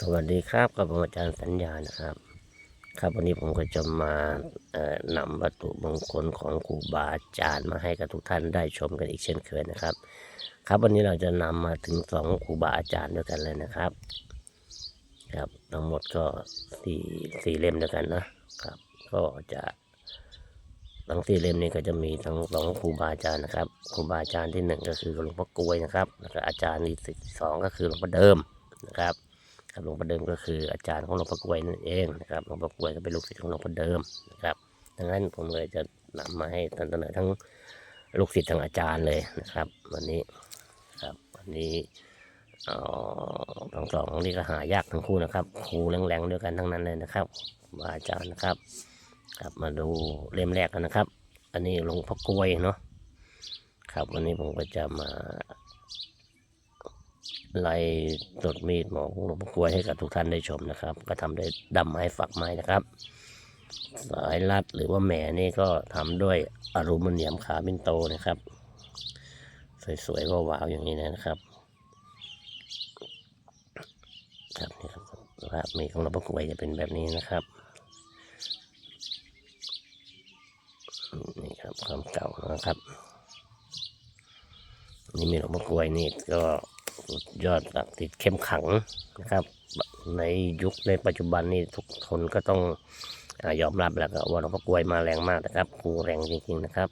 สวัสดีครับกับผมอาจารย์สัญญานะครับ ครับวันนี้ผมก็จะมาเอ่อนำวัตถุมงคลของครูบาอาจารย์มาให้กับทุกท่านได้ชมกันอีกเช่นเคยนะครับ ครับวันนี้เราจะนำมาถึงสองครูบาอาจารย์ด้วยกันเลยนะครับ ครับทั้งหมดก็สี่สี่เล่มด้วยกันนะครับ ก็จะทั้งสี่เล่มนี้ก็จะมีทั้งสองครูบาอาจารย์นะครับครูบาอาจารย์ที่หนึ่งก็คือหลวงพ่อกลวยนะครับแล้วก็อาจารย์ที่สองก็คือหลวงพ่อเดิมนะครับ หลวงพ่อเดิมก็คืออาจารย์ของหลวงพ่อกลวยนั่นเองนะครับหลวงพ่อกลวยก็เป็นลูกศิษย์ของหลวงพ่อเดิมนะครับดังนั้นผมเลยจะนำมาให้ท่านเสนอทั้งลูกศิษย์ทั้งอาจารย์เลยนะครับ วันนี้ครับวันนี้อ่อทั้งสองนี่ก็หายากทั้งคู่นะครับครูแรงๆด้วยกันทั้งนั้นเลยนะครับว่าอาจารย์นะครับครับมาดูเล่มแรกกันนะครับ อันนี้หลวงพ่อกลวยเนาะครับวันนี้ผมก็จะมา ไล่ตดมีดหมอของหลวงพ่อกล้วยให้กับทุกท่านได้ชมนะครับ ก็ทำด้วยดำไม้ฝักไม้นะครับ สายรัดหรือว่าแหมนี่ก็ทำด้วยอลูมิเนียมคาร์บินโตนะครับ สวยๆก็ว้าวอย่างนี้นะครับ ครับนี่ครับสภาพมีของหลวงพ่อกล้วยจะเป็นแบบนี้นะครับนี่ครับความเก่านะครับ นี่มีหลวงพ่อกล้วยนี่ก็ สุดยอดศักดิ์สิทธิ์เข้มขังนะครับ ในยุคในปัจจุบันนี้ทุกคนก็ต้องอยอมรับแล้วก็ว่าหลวงพ่อกล้วยมาแรงมากนะครับครูแรงจริงๆนะครับ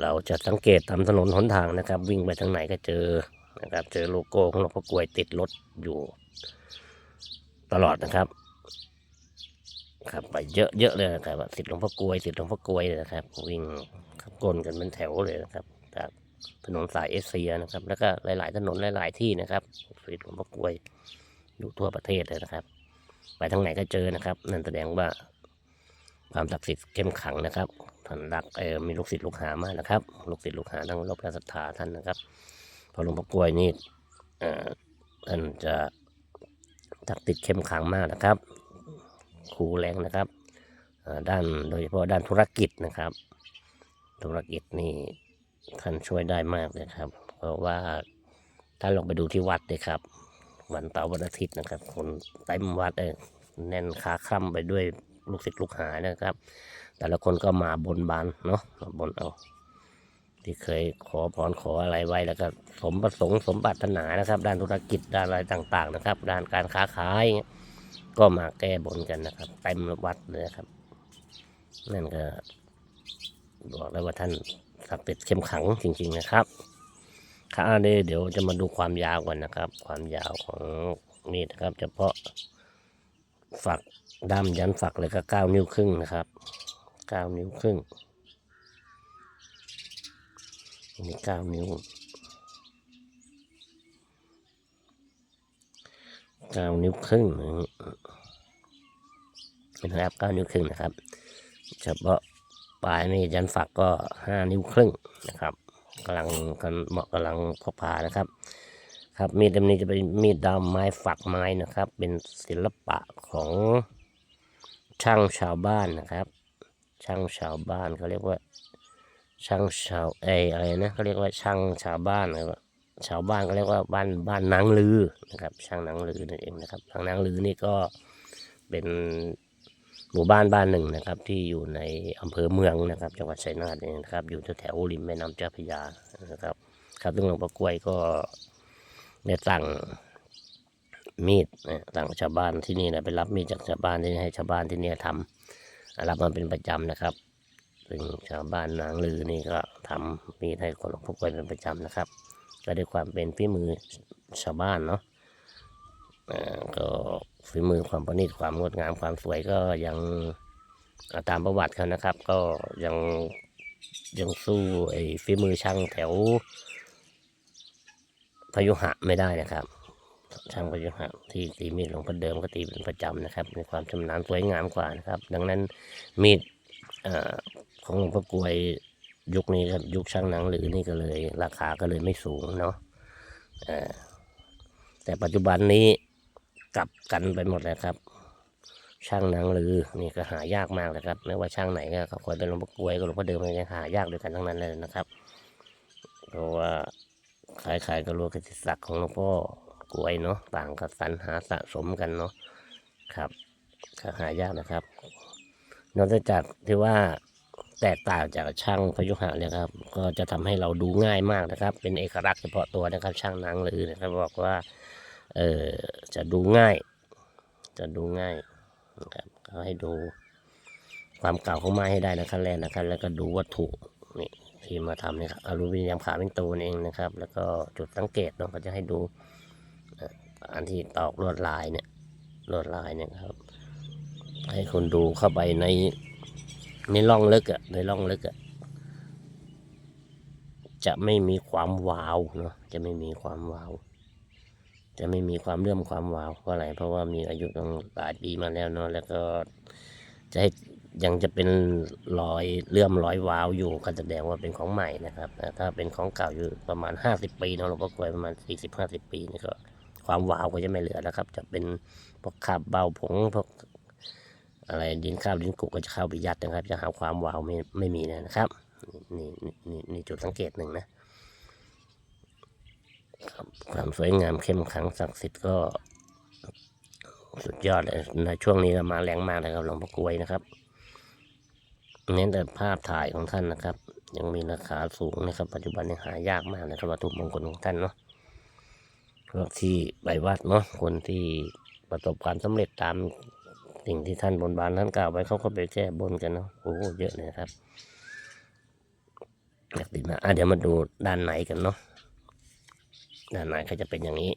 เราจะสังเกตตามถนนหนทางนะครับ วิ่งไปทางไหนก็เจอนะครับ เจอโลโก้ของหลวงพ่อกล้วยติดรถอยู่ ตลอดนะครับครับไปเยอะๆเลยนะครับติดหลวงพ่อกล้วยติดหลวงพ่อกล้วยเลยนะครับ วิ่งขับกลกันเป็นแถวเลยนะครับจาก ถนนสายเอเชียนะครับ แล้วก็หลาย ๆ ถนนหลาย ๆ ที่นะครับสตรีหลวงพ่อกล้วยอยู่ทั่วประเทศเลยนะครับ ไปทางไหนก็เจอนะครับ นั่นแสดงว่าความศักดิ์สิทธิ์เข้มขังนะครับท่านรักเออมีลูกศิษย์ลูกหามากนะครับลูกศิษย์ลูกหาทั้งรบและศรัทธาท่านนะครับพอหลวงพ่อกล้วยนี่เอ่อท่านจะศักดิ์สิทธิ์เข้มขังมากนะครับครูแรงนะครับด้านโดยเฉพาะด้านธุรกิจนะครับ ธุรกิจนี่ ท่านช่วยได้มากเลยครับ เพราะว่าถ้าลองไปดูที่วัดเลยครับ วันเสาร์วันอาทิตย์นะครับ คนเต็มวัดเลยแน่นคาคล่ำไปด้วยลูกศิษย์ลูกหานะครับ แต่ละคนก็มาบนบานเนาะมาบนเอา ที่เคยขอพรขออะไรไว้แล้วก็สมประสงค์สมปรารถนานะครับ ด้านธุรกิจด้านอะไรต่างๆนะครับ ด้านการค้าขายอย่างเงี้ยก็มาแก้บนกันนะครับเต็มวัดเลยครับ นั่นก็บอกแล้วว่าท่าน ศักดิ์สิทธิ์เข้มขังจริงๆนะครับค่ะอันนี้เดี๋ยวจะมาดูความยาวก่อนนะครับ ความยาวของมีดนะครับ เฉพาะฝักด้ามยันฝักเลยก็เก้านิ้วครึ่งนะครับเก้านิ้วครึ่งอันนี้เก้านิ้วเก้านิ้วครึ่งนะครับเก้านิ้วครึ่งนะครับ เฉพาะ ปลายนี่ยันฝักก็ห้านิ้วครึ่งนะครับกำลังกันเหมาะกำลังพกพานะครับ ครับมีดเล่มนี้จะเป็นมีดดามไม้ฝักไม้นะครับ เป็นศิลปะของช่างชาวบ้านนะครับ ช่างชาวบ้านเขาเรียกว่า ช่างชาวเออะไรนะเขาเรียกว่าช่างชาวบ้านนะครับชาวบ้านเขาเรียกว่าบ้านบ้านนางลือนะครับ ช่างนางลือนั่นเองนะครับทางนางลือนี่ก็เป็น หมู่บ้านบ้านหนึ่งนะครับ ที่อยู่ในอำเภอเมืองนะครับ จังหวัดชัยนาทเองนะครับ อยู่แถวๆริมแม่น้ำเจ้าพระยานะครับ ครับซึ่งหลวงพ่อกล้วยก็ได้สั่งมีดนะสั่งชาวบ้านที่นี่นะไปรับมีดจากชาวบ้านที่ให้ชาวบ้านที่เนี่ยทำรับมาเป็นประจำนะครับซึ่งชาวบ้านนางลือนี่ก็ทำมีดให้คนหลวงพ่อกล้วยเป็นประจำนะครับ ก็ด้วยความเป็นฝีมือชาวบ้านเนาะอ่าก็ ฝีมือความประณีตความงดงามความสวยก็ยังตามประวัติเขานะครับ ก็ยังยังสู้ไอ้ฝีมือช่างแถวพยุหะไม่ได้นะครับ ช่างพยุหะที่ตีมีดหลวงพ่อเดิมก็ตีเป็นประจำนะครับมีความชำนาญสวยงามกว่านะครับ ดังนั้นมีดอของหลวงพ่อกลวยยุคนี้ครับยุคช่างหนังหรือนี่ก็เลย ราคาก็เลยไม่สูงเนาะแต่ปัจจุบันนี้ กลับกันไปหมดเลยครับ ช่างนังหรือนี่ก็หายากมากเลยครับ ไม่ว่าช่างไหนก็คอยเป็นหลวงพ่อกลวยกับหลวงพ่อเดิมยังหายากด้วยกันทั้งนั้นเลยนะครับ เพราะว่าขายขายก็รู้กิติศักดิ์ของหลวงพ่อกล้วยเนาะต่างก็สรรหาสะสมกันเนาะครับก็หายากนะครับ นอกจากที่ว่าแตกต่างจากช่างพยุหะเนี่ยครับ ก็จะทำให้เราดูง่ายมากนะครับ เป็นเอกลักษณ์เฉพาะตัวนะครับ ช่างนางลือนะครับบอกว่า เออจะดูง่าย จะดูง่ายนะครับก็ให้ดูความเก่าของไม้ให้ได้นะขั้นแรกนะครับ แล้วก็ดูวัตถุนี่ที่มาทำเนี่ยครับอลูมิเนียมขาเป็นตัวนี่เองนะครับ แล้วก็จุดสังเกตเนาะก็จะให้ดูอันที่ตอกลวดลายเนี่ยลวดลายเนี่ยครับ ให้คนดูเข้าไปในในร่องลึกอะในร่องลึกอะจะไม่มีความวาวเนาะจะไม่มีความวาว จะไม่มีความเลื่อมความวาวเพราะอะไรเพราะว่ามีอายุตั้งหลายปีมาแล้วเนาะแล้วก็จะให้ยังจะเป็นรอยเลื่อมรอยวาวอยู่ก็แสดงว่าเป็นของใหม่นะครับถ้าเป็นของเก่าอยู่ประมาณห้าสิบปีเนาะหลวงพ่อกลวยประมาณสี่สิบห้าสิบปีนี่ก็ความวาวก็จะไม่เหลือแล้วครับ จะเป็นพวกคาบเบาผงพวกอะไรดินข้าวดินกุกก็จะเข้าไปยัดนะครับ จะหาความวาวไม่ไม่มีนะครับ นี่นี่นี่จุดสังเกตหนึ่งนะ ความสวยงามเข้มขังศักดิ์สิทธิ์ก็สุดยอดเลยในช่วงนี้ก็มาแรงมากเลยครับหลวงพ่อกลวยนะครับเน้นแต่ภาพถ่ายของท่านนะครับ ยังมีราคาสูงนะครับ ปัจจุบันยังหายากมากนะครับวัตถุมงคลของท่านเนาะพวกที่ไปวัดเนาะคนที่ประสบความสำเร็จตามสิ่งที่ท่านบนบานท่านกล่าวไว้เขาก็ไปแก้บนกันเนาะโอ้โหเยอะเลยครับอยากติดมาอะเดี๋ยวมาดูด้านไหนกันเนาะ ด้านในก็จะเป็นอย่างนี้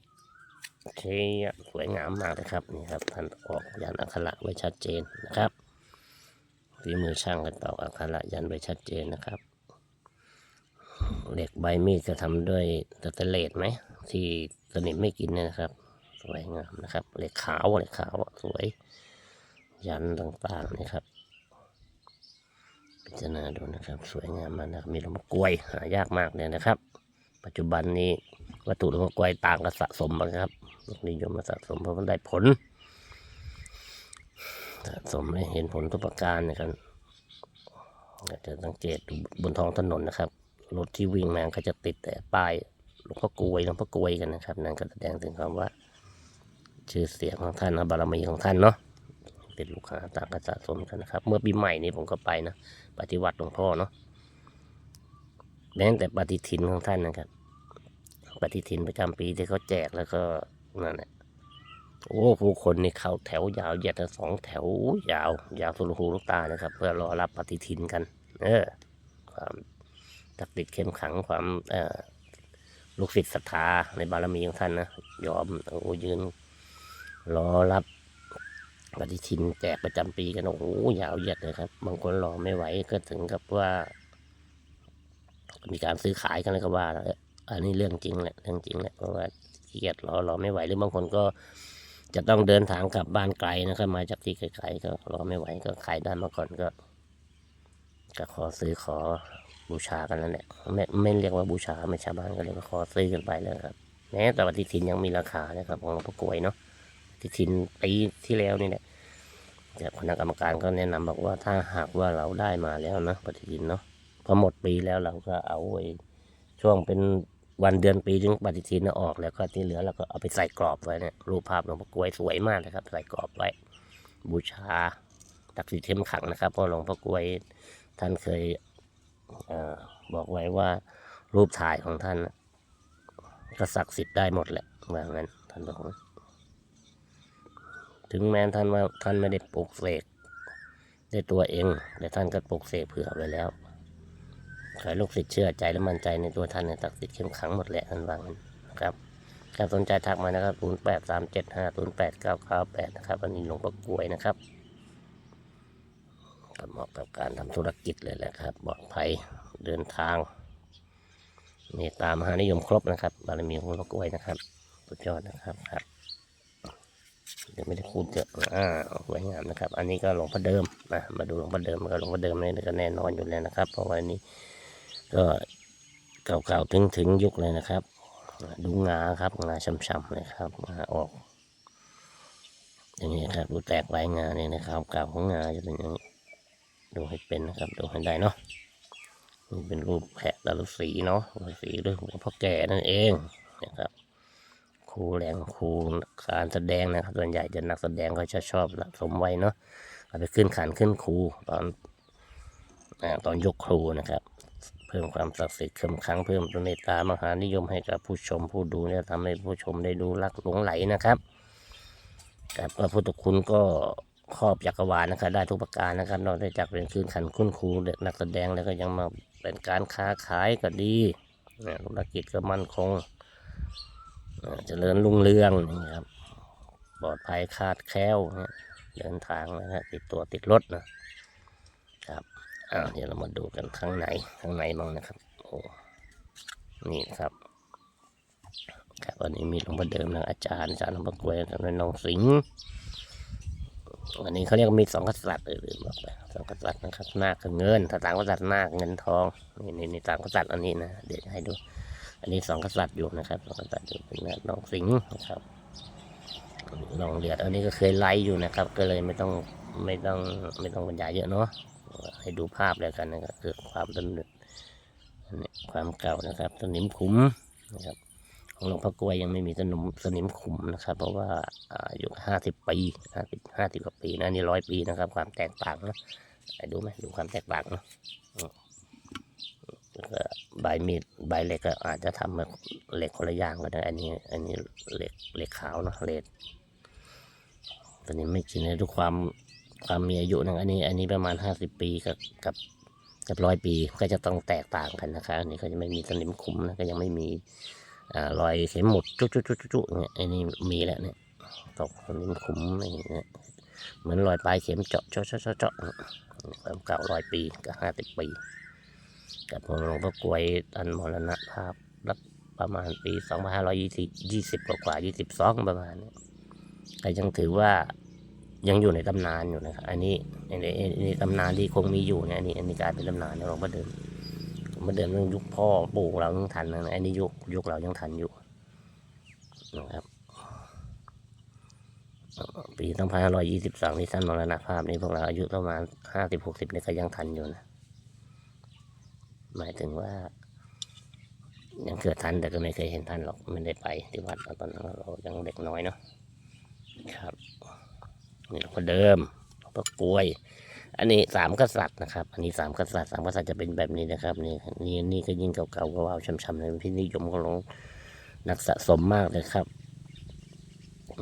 เชียสวยงามมากเลยครับนี่ครับท่านออกยันอักขระไว้ชัดเจนนะครับฝีมือช่างกันตอกอักขระยันไว้ชัดเจนนะครับ เหล็กใบมีดจะทำด้วยสแตเลสไหมที่สนิมไม่กินเนี่ยนะครับ สวยงามนะครับเหล็กขาวเหล็กขาวสวย ยันต่างๆนี่ครับพิจารณาดูนะครับ สวยงามมากนะมีลวงพ่อกล้วยหายากมากเลยนะครับ ปัจจุบันนี้ วัตถุหลวงพ่อกลวยต่างก็สะสมนะครับนิยมมาสะสมเพราะมันได้ผล สะสมให้เห็นผลทุกประการนะครับจะสังเกตดูบนท้องถนนนะครับ รถที่วิ่งมาก็จะติดแต่ป้ายหลวงพ่อกลวยหลวงพ่อกลวยกันนะครับ นั่นก็แสดงถึงคำว่า ชื่อเสียงของท่านนะบารมีของท่านเนาะเป็นลูกค้าต่างก็สะสมกันนะครับ เมื่อปีใหม่นี้ผมก็ไปนะปฏิวัติหลวงพ่อเนาะแม้แต่ปฏิทินของท่านนะครับ ปฏิทินประจำปีที่เขาแจกแล้วก็นั่นแหละโอ้ผู้คนนี่เข้าแถวยาวเหยียดสองแถวยาว ยาวสุดหูลูกตานะครับ เพื่อรอรับปฏิทินกัน เออ ความตักติดเข้มขังความเออลูกศิษย์ศรัทธาในบารมีของท่านนะยอมโอ้ยืน รอรับปฏิทินแจกประจำปีกันโอ้โหยาวเหยียดเลยครับ บางคนรอไม่ไหวก็ถึงกับว่า มีการซื้อขายกันเลยก็ว่าแล้ว อันนี้เรื่องจริงแหละเรื่องจริงแหละเพราะว่าขี้เกียจรอรอไม่ไหวหรือบางคนก็จะต้องเดินทางกลับบ้านไกลนะครับ มาจากที่ไกลๆก็รอไม่ไหวก็ขายได้มาก่อนก็ก็ขอซื้อขอบูชากันนั่นแหละไม่ไม่เรียกว่าบูชาไม่ชาวบ้านก็เรียกว่าขอซื้อกันไปแล้วครับแม้แต่ปฏิทินยังมีราคานะครับของหลวงพ่อกลวยเนาะปฏิทินปีที่แล้วนี่แหละแต่คณะกรรมการก็แนะนำบอกว่าถ้าหากว่าเราได้มาแล้วนะปฏิทินเนาะพอหมดปีแล้วเราก็เอาไว้ช่วงเป็น วันเดือนปีถึงปฏิทินน่ะออกแล้วก็ที่เหลือเราก็เอาไปใส่กรอบไว้เนี่ยรูปภาพหลวงพ่อกลวยสวยมากนะครับ ใส่กรอบไว้ บูชาตักสิทธิ์เข้มขังนะครับเพราะหลวงพ่อกลวยท่านเคยเอบอกไว้ว่ารูปถ่ายของท่านน่ะก็ศักดิ์สิทธิ์ได้หมดแหละว่างั้นท่านบอกว่าถึงแม้ท่านว่าท่านไม่ได้ปลูกเสกได้ตัวเองแต่ท่านก็ปลูกเสกเผื่อไว้แล้ว ขอให้ลูกศิษย์เชื่อใจและมั่นใจในตัวท่านเนี่ยศักดิ์สิทธิ์เข้มขังหมดแหละท่านวางั้นนะครับถ้าสนใจทักมานะครับ 0 8 3 7 5 0 8 9 9 8 นะครับ อันนี้หลวงพ่อกลวยนะครับก็เหมาะกับการทำธุรกิจเลยแหละครับปลอดภัยเดินทางเมตตามหานิยมครบนะครับบารมีของหลวงพ่อกล้วยนะครับสุดยอดนะครับครับเดี๋ยวไม่ได้พูดเยอะอ่าสวยงามนะครับ อันนี้ก็หลวงพ่อเดิมนะมาดูหลวงพ่อเดิมก็หลวงพ่อเดิมนี่ก็แน่นอนอยู่แล้วนะครับ เพราะว่าอันนี้ ก็เก่าๆถึงถึงยุคเลยนะครับ ดูงาครับงาช้ำๆเลยครับงาออก อย่างนี้ครับดูแตกลายงาเนี่ยนะครับเก่าของงาจะเป็นอย่างนี้ดูให้เป็นนะครับดูให้ได้เนาะนี่เป็นรูปแพะดารุสีเนาะดารุสีด้วยหัวพ่อแก่นั่นเองนะครับครูแรงครูการแสดงนะครับส่วนใหญ่จะนักแสดงก็จะชอบสะสมไว้เนาะเอาไปขึ้นขันขึ้นครูตอนอตอนยกครูนะครับ พิ่มความศักดิ์สิทธิ์เพิ่มขังเพิ่มเมตตามหานิยมให้กับผู้ชมผู้ดูเนี่ยทำให้ผู้ชมได้ดูรักหลงไหลนะครับกับพระพุทธคุณก็ครอบจักรวาลนะครับ ได้ทุกประการนะครับ นอกจากเป็นคืนขันคุณครูเด็กนักแสดงแล้วก็ยังมาเป็นการค้าขายก็ดีนะธุรกิจก็มั่นคงเจริญรุ่งเรืองนะครับปลอดภัยคาดแคล้วเนี่ยเดินทางนะฮะติดตัวติดรถนะครับ อ่าเดี๋ยวเรามาดูกันข้างในข้างในบ้างนะครับ โอ้นี่ครับครับวันนี้มีหลวงพ่อเดิมนะอาจารย์อาจารย์หลวงพ่อกล้วยอาจารย์น้องสิงห์อันนี้เขาเรียกมีสองกษัตริย์เออลืมบอกไปสองกษัตริย์นะครับนาคเงินถ้าต่างกษัตริย์นาคเงินทองนี่นี่นี่ต่างกษัตริย์อันนี้นะเดี๋ยวให้ดู อันนี้สองกษัตริย์อยู่นะครับสองกษัตริย์อยู่เป็นน้องสิงห์นะครับลองเดือดอันนี้ก็เคยไลฟ์อยู่นะครับ ก็เลยไม่ต้องไม่ต้องไม่ต้องบรรยายเยอะเนาะ ให้ดูภาพแล้วกันนะครับคือความต้นนี่ความเก่านะครับ สนิมขุมนะครับ ของหลวงพ่อกล้วยยังไม่มีสนิมสนิมขุมนะครับ เพราะว่าอายุห้าสิบปีห้าสิบห้าสิบกว่าปีนะนี่ร้อยปีนะครับ ความแตกต่างนะดูไหมดูความแตกต่างนะก็ใบมีดใบเหล็กก็อาจจะทำมาเหล็กคนละอย่างก็ได้อันนี้ อันนี้เหล็กเหล็กขาวเนอะเหลดตอนนี้ไม่กินเลยทุกความ ความมีอายุนะอันนี้ อันนี้ประมาณห้าสิบปีกับกับกับร้อยปีก็จะต้องแตกต่างกันนะคะอันนี้ก็จะไม่มีสนิมขุมนะก็ยังไม่มีอ่ารอยเข็มหมุดจุ๊จุ๊จุ๊จุ๊เนี่ยอันนี้มีแล้วเนี่ยตกสนิมขุมอะไรอย่างเงี้ยเหมือนรอยปลายเข็มเจาะเจาะเจาะเจาะเจาะความเก่าร้อยปีกับห้าสิบปีกับหลวงพ่อกลวยตันมรณภาพรับประมาณปีสองพันห้าร้อยยี่สิบยี่สิบกว่ายี่สิบสองประมาณนี้ก็ยังถือว่า ยังอยู่ในตำนานอยู่นะครับอันนี้อันนี้อันตำนานที่คงมีอยู่เนี่ยอันนี้อันนี้กลายเป็นตำนานในหลวงพ่อเดิมหลวงพ่อเดิมเรื่องยุคพ่อปู่เรายังทันนะอันนี้ยุคยุคเรายังทันอยู่นะครับปีสองพันห้าร้อยยี่สิบสองที่ท่านมรณภาพนี่พวกเราอายุประมาณห้าสิบหกสิบนี่ก็ยังทันอยู่นะ หมายถึงว่า ยังเกิดทันแต่ก็ไม่เคยเห็นท่านหรอกไม่ได้ไปที่วัดตอนนั้นเรายังเด็กน้อยเนาะครับ นี่หลวงพ่อเดิมหลวงพ่อกล้วย อันนี้สามกษัตริย์นะครับ อันนี้สามกษัตริย์สามกษัตริย์จะเป็นแบบนี้นะครับนี่นี่นี่ก็ยิ่งเก่าๆก็ว้าวช้ำๆเลยเป็นที่นิยมของนักสะสมมากเลยครับ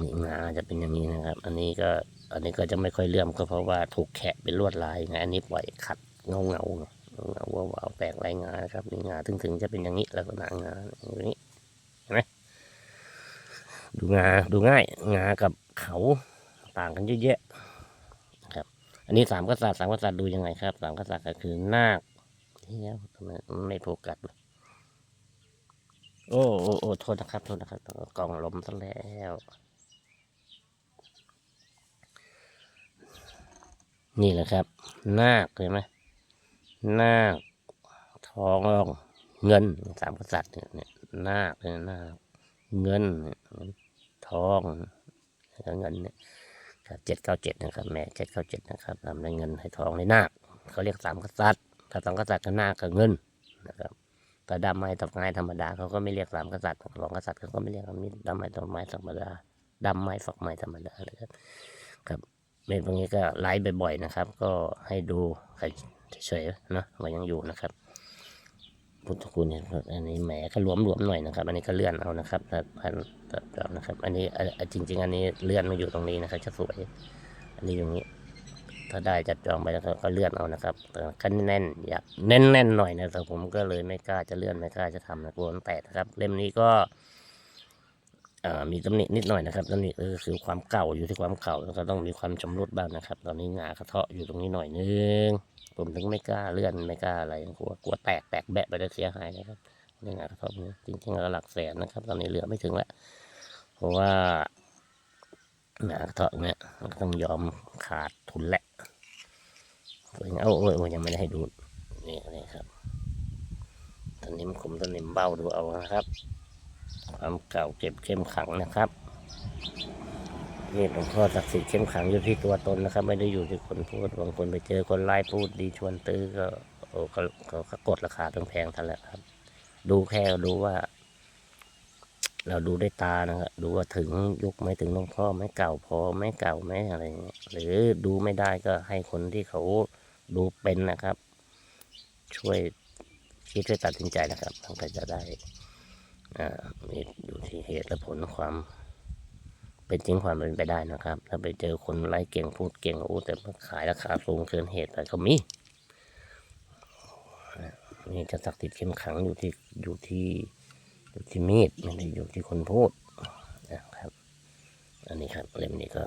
นี่งาจะเป็นอย่างนี้นะครับ อันนี้ก็อันนี้ก็จะไม่ค่อยเลื่อมก็เพราะว่าถูกแขะเป็นลวดลายไงอันนี้ปล่อยขัดเงาเงาเงาว้าวๆแปลกลายงานครับนี่งาถึงๆจะเป็นอย่างนี้ลักษณะงาอย่างนี้เห็นไหมดูงาดูง่ายงากับเขา ต่างกันเยอะแยะครับ อันนี้สามกษัตริย์สามกษัตริย์ดูยังไงครับสามกษัตริย์ก็คือนาคเฮียทำไมไม่โฟกัสโอ้โอ้โอ้โทษนะครับโทษนะครับกล่องลมซะแล้วนี่แหละครับ นาคเห็นไหมนาคทองเงินสามกษัตริย์เนี่ยเนี่ยนาคเนี่ยนาคเงินทองแล้วเงินเนี่ย เจ็ดเก้าเจ็ดนะครับ แม่เจ็ดเก้าเจ็ดนะครับทำได้เงินให้ทองในนาคเขาเรียกสามกษัตริย์ถ้าสองกษัตริย์ก็นาคกับเงินนะครับแต่ดำไม้ตอกไม้ธรรมดาเขาก็ไม่เรียกสามกษัตริย์สองกษัตริย์เขาก็ไม่เรียกมีดำไม้ตอกไม้ธรรมดาดำไม้ฝอกไม้ธรรมดาเลยครับครับเมนตรงนี้ก็ไลฟ์บ่อยๆนะครับ ก็ให้ดูเฉยๆนะว่ายังอยู่นะครับ พุทธคุณเนี่ยอันนี้แหมก็หลวมๆหน่อยนะครับ อันนี้ก็เลื่อนเอานะครับถ้าพันตัดเอานะครับ อันนี้จริง ๆ อันนี้เลื่อนมาอยู่ตรงนี้นะครับจะสวย อันนี้อย่างนี้ ถ้าได้จัดจองไปแล้วก็เลื่อนเอานะครับแต่ก็แน่นอยากแน่นๆหน่อยนะแต่ผมก็เลยไม่กล้าจะเลื่อนไม่กล้าจะทำนะกลัวมันแตกนะครับ เล่มนี้ก็มีตำหนินิดหน่อยนะครับตำหนิก็คือความเก่าอยู่ที่ความเก่าแล้วก็ต้องมีความชำรุดบ้างนะครับ ตอนนี้งากระเทาะอยู่ตรงนี้หน่อยนึง ผมถึงไม่กล้าเลื่อนไม่กล้าอะไรกลัวกลัวแตกแตกแบะไปแล้วเสียหายนะครับนี่งากระเทาะนี้จริงๆแล้วหลักแสนนะครับ ตอนนี้เหลือไม่ถึงล้วเพราะว่าหนากระเทาะเนี่ยมันต้องยอมขาดทุนแหละตัวเองเอาโอ้ยโอ้ยยังไม่ได้ให้ดูนี่นี่ครับตอนนี้มขมตอนนี้มันเบ้าดูเอานะครับ ความเก่าเก็บเข้มขังนะครับ นี่หลวงพ่อศักดิ์สิทธิ์เข้มขังอยู่ที่ตัวตนนะครับ ไม่ได้อยู่ที่คนพูดบางคนไปเจอคนไล่พูดดีชวนตื้อก็โอ้ก็ก็กดราคาแพงๆท่านแหละครับ ดูแค่ดูว่า เราดูด้วยตานะครับดูว่าถึงยุคไหมถึงหลวงพ่อไหมเก่าพอไหมเก่าไหมอะไรเงี้ยหรือดูไม่ได้ก็ให้คนที่เขาดูเป็นนะครับ ช่วยคิดช่วยตัดสินใจนะครับมันก็จะได้อ่ามีอยู่ที่เหตุและผลความ เป็นจริงความเป็นไปได้นะครับ ถ้าไปเจอคนไล่เก่งพูดเก่งโอ้แต่มาขายราคาสูงเกินเหตุแต่ก็มีนี่จะศักดิ์สิทธิ์เข้มขังอยู่ที่อยู่ที่อยู่ที่มีดไม่ได้อยู่ที่คนพูดนะครับ อันนี้ครับเล่มนี้ก็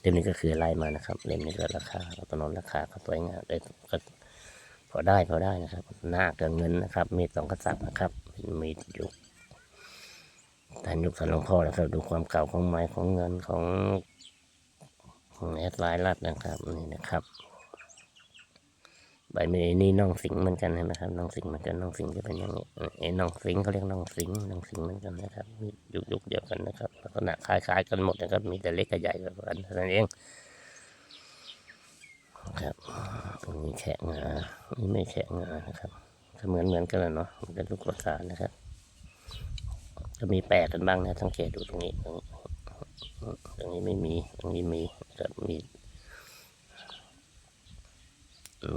เล่มนี้ก็คือไล่มานะครับ เล่มนี้ก็ราคาตอนนราคาก็สวยงามเลยก็พอได้พอได้นะครับหน้ากับเงินนะครับ มีสองกษัตริย์นะครับมียุ คท่านยุคสันหลวงพ่อนะครับ ดูความเก่าของไม้ของเงินของของแอดไลน์รัดนะครับนี่นะครับ ใบมีนี่น่องสิงเหมือนกันใช่ไหมครับน่องสิงเหมือนกันน่องสิงจะเป็นอย่างนี้เอ้น่องสิงเขาเรียกน่องสิงน่องสิงเหมือนกันนะครับยุคยุคเดียวกันนะครับลักษณะคล้ายๆกันหมดนะครับ มีแต่เล็กกับใหญ่กว่ากันเท่านั้นเองครับอันนี้แฉะงานนี้ไม่แฉะงานะครับเหมือนเหมือนกันแหละเนาะมันเป็นลูกประสานนะครับ จะมีแปลกกันบ้างนะสังเกตดูตรงนี้ ตรงนี้ตรงนี้ไม่มีตรงนี้มีจะมี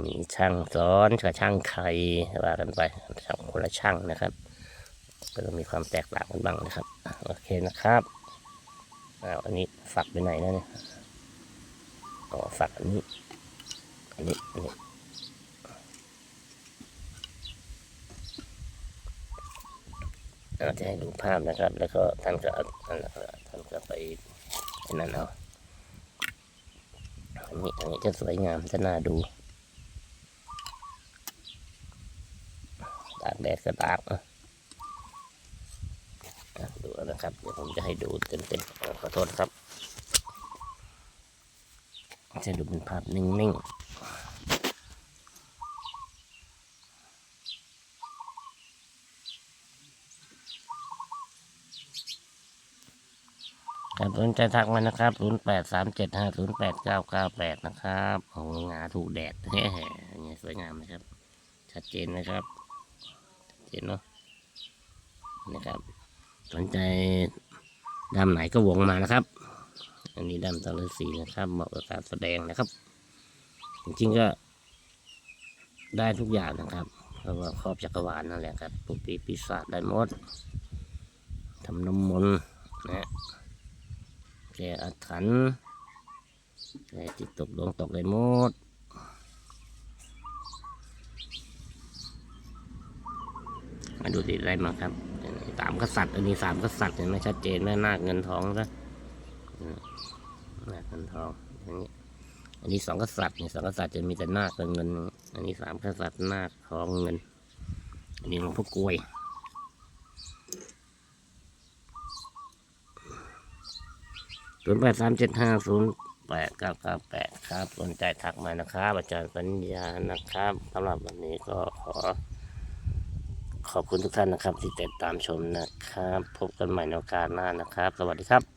มีช่างซ้อนกับช่างไข่ว่ากันไปช่างคนละช่างนะครับก็จะมีความแตกต่างกันบ้างนะครับโอเคนะครับอ้าวอันนี้ฝักไปไหนนะเนี่ยอ๋อฝักอันนี้อันนี้อันนี้ เราจะให้ดูภาพนะครับ แล้วก็ท่านก็ท่านก็ท่านก็ไปไนั่นเอาอันนี้อันนี้จะสวยงามจะน่าดูตากแดดก็ตากอะดูนะครับเดี๋ยวผมจะให้ดูเต็มๆขอโทษครับจะดูเป็นภาพนิ่งๆครับส นใจทักมานะครับ 0 8 3 7 5 0 8 9 9 8 นะครับโอ้งาถูกแดดเฮ้ยอย่างเงี้ยสวยงามนะครับ ชัดเจนนะครับเห็นเนาะนะครับ สนใจดำไหนก็วงมานะครับ อันนี้ดำตะลึสีนะครับเหมาะกับการแสดงนะครับ จริงๆก็ได้ทุกอย่างนะครับเพราะว่าครอบจักรวาลนั่นแหละครับปุปีปีศาจได้หมดทำน้ำมนต์นะฮะ แก้อาถรรพ์แก้จิตตกดวงตกได้หมดมาดูติดอะไรมาครับสามกษัตริย์อันนี้สามกษัตริย์เห็นไหมชัดเจนแม่นาคเงินทองนะนาคเงินทองอย่างนี้อันนี้สองกษัตริย์เนี่ยสองกษัตริย์จะมีแต่นาคกับเงิน อันนี้สามกษัตริย์นาคทองเงินอันนี้หลวงพ่อกลวย ศูนย์แปดสามเจ็ดห้าศูนย์แปดเก้าเก้าแปดครับสนใจทักมานะครับอาจารย์ปัญญานะครับสำหรับวันนี้ก็ขอ ขอบคุณทุกท่านนะครับที่ติดตามชมนะครับ พบกันใหม่ในโอกาสหน้านะครับ สวัสดีครับ